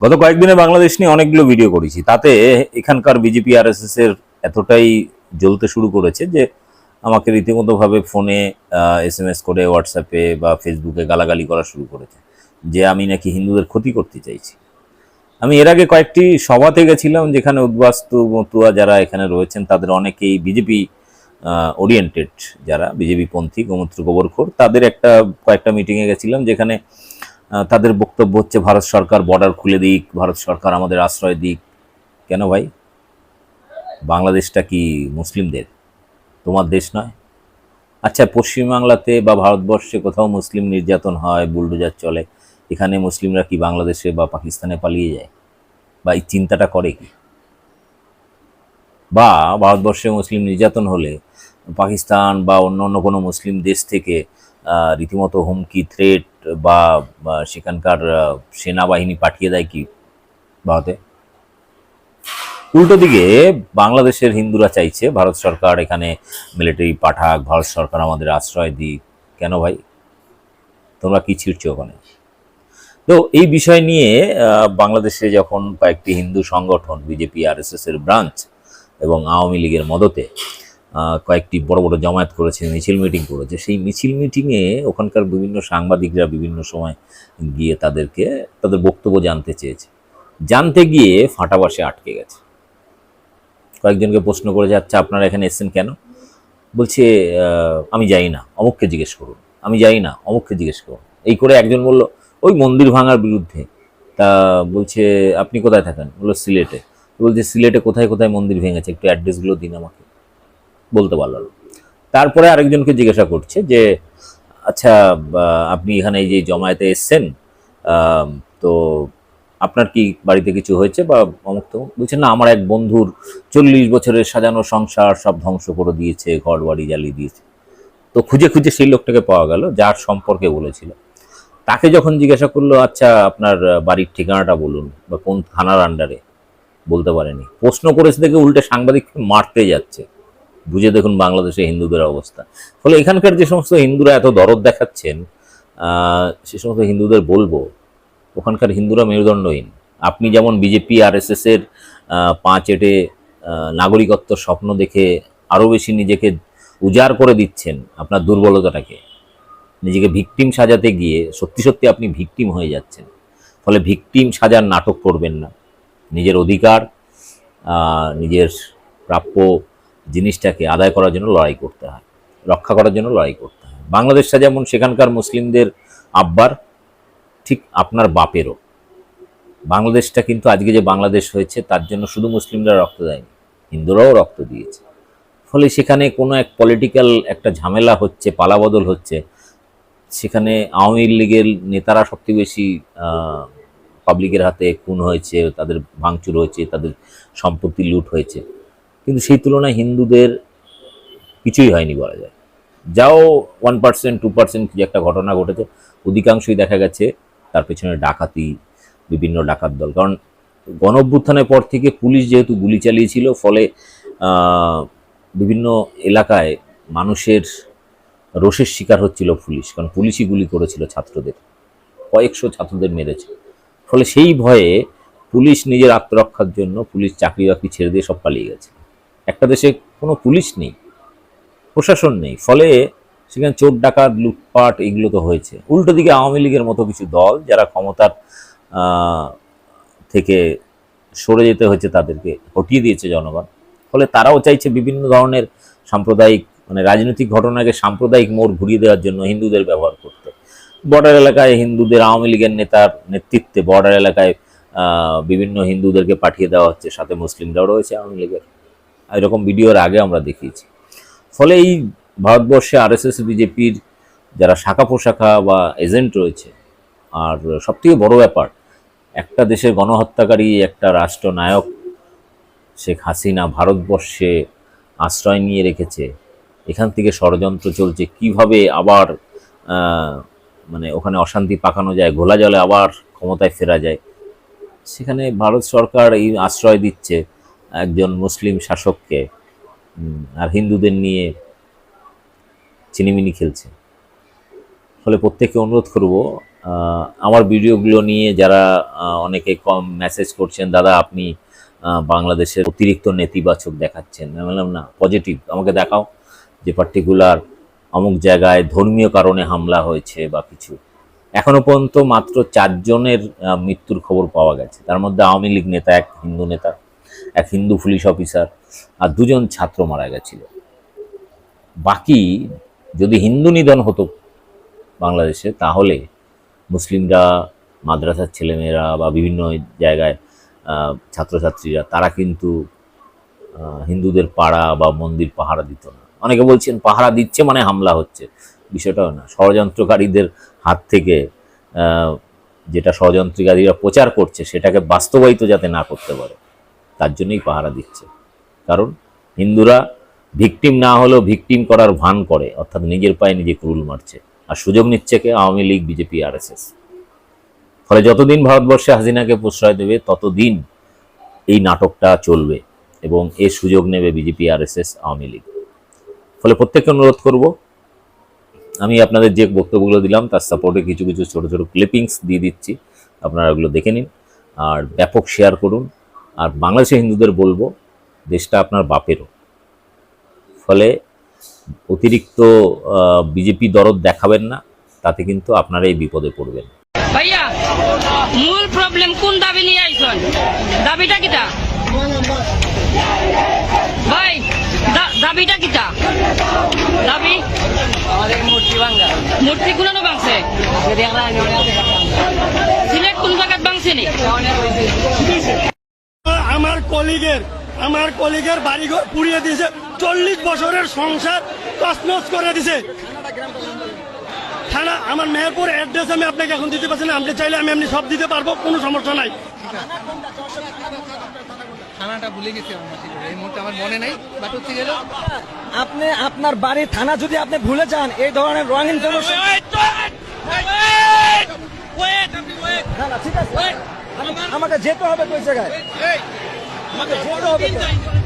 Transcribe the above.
গত কয়েকদিনে বাংলাদেশ নিয়ে অনেকগুলো ভিডিও করেছি। তাতে এখানকার বিজেপি আর এর এতটাই জ্বলতে শুরু করেছে যে আমাকে রীতিমতো ভাবে ফোনে এস এম এস করে হোয়াটসঅ্যাপে বা ফেসবুকে গালাগালি করা শুরু করেছে যে আমি নাকি হিন্দুদের ক্ষতি করতে চাইছি। আমি এর আগে কয়েকটি সভাতে গেছিলাম যেখানে উদ্বাস্তু মতুয়া যারা এখানে রয়েছেন, তাদের অনেকেই বিজেপি ওরিয়েন্টেড যারা বিজেপি পন্থী গোমূত্র গোবরখোর, তাদের একটা কয়েকটা মিটিংয়ে গেছিলাম যেখানে তাদের বক্তব্য হচ্ছে, ভারত সরকার বর্ডার খুলে দিক, ভারত সরকার আমাদের আশ্রয় দিক। কেন ভাই? বাংলাদেশটা কি মুসলিমদের? তোমার দেশ নয়? আচ্ছা পশ্চিমবাংলাতে বা ভারতবর্ষে কোথাও মুসলিম নির্যাতন হয়, বুলডোজার চলে, এখানে মুসলিমরা কি বাংলাদেশে বা পাকিস্তানে পালিয়ে যায়? বা এই চিন্তাটা করে কি? বা ভারতবর্ষে মুসলিম নির্যাতন হলে, পাকিস্তান বা অন্য অন্য কোনো মুসলিম দেশ থেকে রীতিমতো হুমকি থ্রেট বা সেখানকার সেনাবাহিনী পাঠিয়ে দেয় কি ভারতে? উল্টো দিকে বাংলাদেশের হিন্দুরা চাইছে ভারত সরকার এখানে মিলিটারি পাঠাক, ভারত সরকার আমাদের আশ্রয় দিক। কেন ভাই? তোমরা কি ছিড়ছো ওখানে? তো এই বিষয় নিয়ে বাংলাদেশে যখন কয়েকটি হিন্দু সংগঠন বিজেপি আর এস এর ব্রাঞ্চ এবং আওয়ামী লীগের মদতে কয়েকটি বড় বড় জমায়েত করেছে মিছিল মিটিং করেছে। সেই মিছিল মিটিংয়ে ওখানকার বিভিন্ন সাংবাদিকরা বিভিন্ন সময় গিয়ে তাদেরকে, তাদের বক্তব্য জানতে চেয়েছে। জানতে গিয়ে ফাঁটাবাসে আটকে গেছে। কয়েকজনকে প্রশ্ন করে যাচ্ছে আপনারা এখানে এসেছেন কেন? বলছে আমি যাই না, অমুককে জিজ্ঞেস করুন। আমি যাই না, অমুককে জিজ্ঞেস করুন। এই করে একজন বলল, ওই মন্দির ভাঙার বিরুদ্ধে। তা বলছে, আপনি কোথায় থাকেন? বলল, সিলেটে। বলছে, সিলেটে কোথায় কোথায় মন্দির ভেঙেছে? একটু অ্যাড্রেসগুলো দিন আমাকে। বলতে পারল না তারপরে আরেকজনকে জিজ্ঞাসা করছে যে আচ্ছা আপনি এখানে এই যে জমায়েতে এসছেন তো আপনার কি বাড়িতে কিছু হয়েছে বা অমুক তমুক? বলছে, না, আমার এক বন্ধুর চল্লিশ বছরের সাজানো সংসার সব ধ্বংস করে দিয়েছে ঘর বাড়ি জ্বালিয়ে দিয়েছে। তো খুঁজে খুঁজে সেই লোকটাকে পাওয়া গেল, যার সম্পর্কে বলেছিল। তাকে যখন জিজ্ঞাসা করল আচ্ছা আপনার বাড়ির ঠিকানাটা বলুন, বা কোন থানার আন্ডারে বলতে পারেনি। প্রশ্ন করেছে দেখে উল্টে সাংবাদিককে মারতে যাচ্ছে। বুঝে দেখুন বাংলাদেশে হিন্দুদের অবস্থা। ফলে এখানকার যে সমস্ত হিন্দুরা এত দরদ দেখাচ্ছেন সে সমস্ত হিন্দুদের বলব, ওখানকার হিন্দুরা মেরুদণ্ডহীন। আপনি যেমন বিজেপি আর এস এস এর পাঁচ এটে নাগরিকত্ব স্বপ্ন দেখে আরও বেশি নিজেকে উজাড় করে দিচ্ছেন আপনার দুর্বলতাটাকে, নিজেকে ভিকটিম সাজাতে গিয়ে সত্যি সত্যি আপনি ভিকটিম হয়ে যাচ্ছেন। ফলে ভিকটিম সাজার নাটক করবেন না। নিজের অধিকার নিজের প্রাপ্য জিনিসটাকে আদায় করার জন্য লড়াই করতে হয়, রক্ষা করার জন্য লড়াই করতে হয়। বাংলাদেশটা যেমন সেখানকার মুসলিমদের আব্বার, ঠিক আপনার বাপেরও। বাংলাদেশটা কিন্তু আজকে যে বাংলাদেশ হয়েছে, তার জন্য শুধু মুসলিমরা রক্ত দেয়নি, হিন্দুরাও রক্ত দিয়েছে। ফলে সেখানে কোনো এক পলিটিক্যাল একটা ঝামেলা হচ্ছে, পালাবদল হচ্ছে, সেখানে আওয়ামী লীগের নেতারা সবথেকে বেশি পাবলিকের হাতে খুন হয়েছে, তাদের ভাঙচুর হয়েছে, তাদের সম্পত্তি লুট হয়েছে। কিন্তু সেই তুলনায় হিন্দুদের কিছুই হয়নি বলা যায়। যাও ওয়ান পার্সেন্ট টু পার্সেন্ট কিছু একটা ঘটনা ঘটেছে, অধিকাংশই দেখা গেছে তার পেছনে ডাকাতি, বিভিন্ন ডাকাত দল। কারণ গণঅভ্যুত্থানের পর থেকে পুলিশ যেহেতু গুলি চালিয়েছিল, ফলে বিভিন্ন এলাকায় মানুষের রোষের শিকার হচ্ছিল পুলিশ, কারণ পুলিশই গুলি করেছিল ছাত্রদের, কয়েকশো ছাত্রদের মেরেছে। ফলে সেই ভয়ে পুলিশ নিজের আত্মরক্ষার জন্য পুলিশ চাকরি বাকরি ছেড়ে দিয়ে সব পালিয়ে গেছে। একটা দেশে কোনো পুলিশ নেই, প্রশাসন নেই, ফলে সেখানে চোর, ডাকাত, লুটপাট এগুলো তো হয়েছে। উল্টো দিকে আওয়ামী লীগের মতো কিছু দল যারা ক্ষমতার থেকে সরে যেতে হয়েছে তাদেরকে হটিয়ে দিয়েছে জনগণ। ফলে তারাও চাইছে বিভিন্ন ধরনের সাম্প্রদায়িক মানে রাজনৈতিক ঘটনাকে সাম্প্রদায়িক মোড় ঘুরিয়ে দেওয়ার জন্য হিন্দুদের ব্যবহার করতে। বর্ডার এলাকায় হিন্দুদের, আওয়ামী লীগের নেতার নেতৃত্বে বর্ডার এলাকায় বিভিন্ন হিন্দুদেরকে পাঠিয়ে দেওয়া হচ্ছে, সাথে মুসলিমরাও রয়েছে আওয়ামী লীগের। এরকম ভিডিওর আগে আমরা দেখিয়েছি। ফলে এই ভারতবর্ষে আরএসএস, বিজেপির যারা শাখা পোশাখা বা এজেন্ট রয়েছে, আর সবথেকে বড় ব্যাপার, একটা দেশের গণহত্যাকারী, একটা রাষ্ট্রনায়ক শেখ হাসিনা ভারতবর্ষে আশ্রয় নিয়ে রেখেছে, এখান থেকে ষড়যন্ত্র চলছে, কীভাবে আবার মানে ওখানে অশান্তি পাকানো যায়, ঘোলা জলে আবার ক্ষমতায় ফেরা যায়, সেখানে ভারত সরকার এই আশ্রয় দিচ্ছে। একজন মুসলিম শাসককে আর হিন্দুদের নিয়ে চিনিমিনি খেলছে। ফলে প্রত্যেককে অনুরোধ করব আমার ভিডিওগুলো নিয়ে যারা অনেকে কম মেসেজ করছেন, দাদা, আপনি বাংলাদেশের অতিরিক্ত নেতিবাচক দেখাচ্ছেন। আমি বললাম, না পজিটিভ আমাকে দেখাও যে পার্টিকুলার অমুক জায়গায় ধর্মীয় কারণে হামলা হয়েছে বা কিছু। এখনও পর্যন্ত মাত্র চারজনের মৃত্যুর খবর পাওয়া গেছে। তার মধ্যে আওয়ামী লীগ নেতা, এক হিন্দু নেতা। এক হিন্দু পুলিশ অফিসার আর দুজন ছাত্র মারা গেছিল। বাকি যদি হিন্দু নিধন হতো বাংলাদেশে, তাহলে মুসলিমরা, মাদ্রাসার ছেলেমেয়েরা বা বিভিন্ন জায়গায় ছাত্রছাত্রীরা, তারা কিন্তু হিন্দুদের পাড়া বা মন্দির পাহারা দিত না। অনেকে বলছেন পাহারা দিচ্ছে মানে হামলা হচ্ছে। বিষয়টাও না। ষড়যন্ত্রকারীদের হাত থেকে যেটা ষড়যন্ত্রকারীরা প্রচার করছে, সেটাকে বাস্তবায়িত যাতে না করতে পারে। তার জন্যই পাহারা দিচ্ছে। কারণ হিন্দুরা ভিকটিম না হলেও ভিকটিম করার ভান করে, অর্থাৎ নিজের পায়ে নিজে কুরুল মারছে। আর সুযোগ নিচ্ছে কে? Awami League, BJP, RSS. ফলে যতদিন ভারতবর্ষে হাসিনাকে প্রশ্রয় দেবে, ততদিন এই নাটকটা চলবে এবং এর সুযোগ নেবে বিজেপি, আরএসএস, আওয়ামী লীগ। ফলে প্রত্যেককে অনুরোধ করব, আমি আপনাদের যে বক্তব্যগুলো দিলাম, তার সাপোর্টে কিছু কিছু ছোট ছোট ক্লিপিংস দিয়ে দিচ্ছি। আপনারা ওগুলো দেখে নিন, আর ব্যাপক শেয়ার করুন। আর বাংলাদেশের হিন্দুদের বলব দেশটা আপনার বাপেরও। ফলে অতিরিক্ত বিজেপি দরদ দেখাবেন না তাতে কিন্তু আপনারাই বিপদে পড়বেন। ভাইয়া মূল প্রবলেম কোন দাবি নিয়ে আইসন দাবিটা কিটা? ভাই দা- দাবিটা কিটা? দাবি? মূর্তি ভাঙ্গা মূর্তি কোন সিলেট কোন জায়গায় বাংছেনি আমার কলিগের আমার কলিগের বাড়িঘর পুড়িয়ে দিয়েছে। চল্লিশ বছরের সংসার তছনছ করে দিছে থানা আমার মেহেরপুর অ্যাড্রেস আমি আপনাকে এখন দিতে পারছি না। আপনি চাইলে আমি এমনি সব দিতে পারব কোনো সমস্যা নাই। থানাটা ভুলে গেছি আমার ঠিক করে। এই মুহূর্তে আমার মনে নাই বাট হচ্ছে গেল আপনি আপনার বাড়ির থানা যদি আপনি ভুলে যান এই ধরনের রং ইনফরমেশন না না ঠিক আছে। আমাকে যেতে হবে ওই জায়গায়? আমাকে যেতে হবে তো।